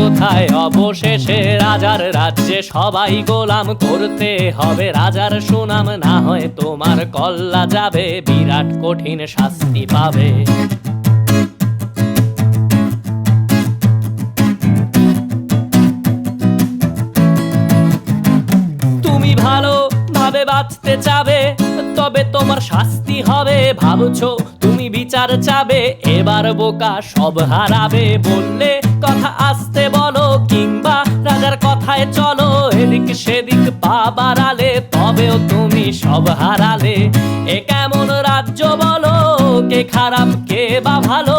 কোথায় অবশেষে রাজার রাজ্যে সবাই গোলাম করতে হবে? রাজার সুনাম না হয় তোমার, কল্লা যাবে, বিরাট কঠিন শাস্তি পাবে। তুমি ভালো ভাবে বাঁচতে চাবে, তবে তোমার শাস্তি হবে, ভাবছ বিচার চাবে, এবার বোকা সব হারাবে। বললে কথা আসতে বলো, কিংবা রাজার কথায় চলো, এদিক সেদিক পা বাড়ালে, তবেও তুমি সব হারালে। এ কেমন রাজ্য বলো, কে খারাপ, কে বা ভালো?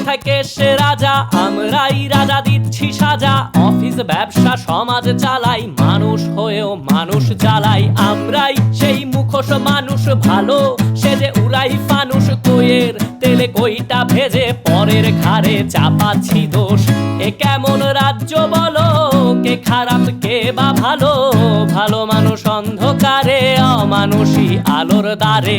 কোথায় কে সে রাজা, আমরাই রাজা দিচ্ছি সাজা। অফিস, ব্যবসা, সমাজ চালাই, মানুষ হয়েও মানুষ জ্বালাই আমরাই সেই মুখোশ মানুষ, ভালো সে যে উড়াই ফানুষ। কইয়ের তেলে কইটা ভেজে পরের ঘাড়ে চাপাচ্ছি দোষ। এ কেমন রাজ্য বলো? কে খারাপ, কে বা ভালো? ভালো মানুষ অন্ধকারে, অমানুষী আলোর দ্বারে।